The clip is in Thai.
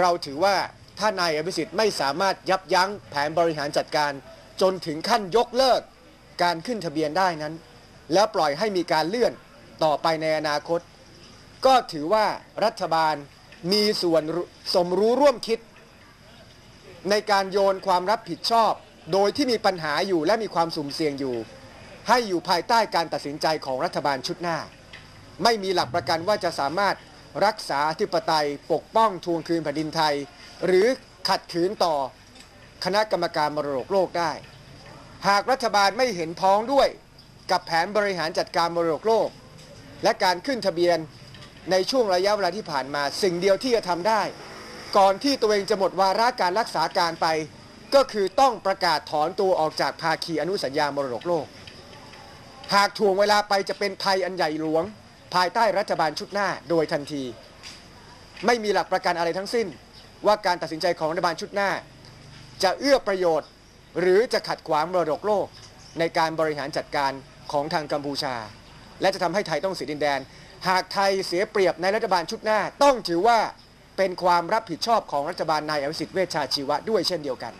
เราถือว่าถ้านายอภิสิทธิ์ไม่สามารถยับยั้งแผนบริหารจัดการ จนถึงขั้นยกเลิกการขึ้นทะเบียนได้นั้น แล้วปล่อยให้มีการเลื่อนต่อไปในอนาคต ก็ถือว่ารัฐบาลมีส่วนสมรู้ร่วมคิด ในการโยนความรับผิดชอบ โดยที่มีปัญหาอยู่และมีความสุ่มเสี่ยงอยู่ ให้อยู่ภายใต้การตัดสินใจของรัฐบาลชุดหน้า ไม่มีหลักประกันว่าจะสามารถ รักษาธิปไตยปกป้องทวงคืนแผ่นดินไทย หรือขัดขืนต่อคณะกรรมการมรดกโลกได้ หากรัฐบาลไม่เห็นพ้องด้วยกับแผนบริหารจัดการมรดกโลก และการขึ้นทะเบียนในช่วงระยะเวลาที่ผ่านมา สิ่งเดียวที่จะทำได้ ก่อนที่ตัวเองจะหมดวาระการรักษาการไป ก็คือต้องประกาศถอนตัวออกจากภาคีอนุสัญญามรดกโลก หากถ่วงเวลาไปจะเป็นภัยอันใหญ่หลวง ภายใต้รัฐบาลชุดหน้าโดยทันที ไม่มีหลักประกันอะไรทั้งสิ้น ว่าการตัดสินใจของรัฐบาลชุดหน้า จะเอื้อประโยชน์ หรือจะขัดขวางมรดกโลก ในการบริหารจัดการของทางกัมพูชา และจะทำให้ไทยต้องเสียดินแดน หากไทยเสียเปรียบในรัฐบาลชุดหน้า ต้องถือว่าเป็นความรับผิดชอบของรัฐบาลนายอภิสิทธิ์เวชชาชีวะด้วยเช่นเดียวกัน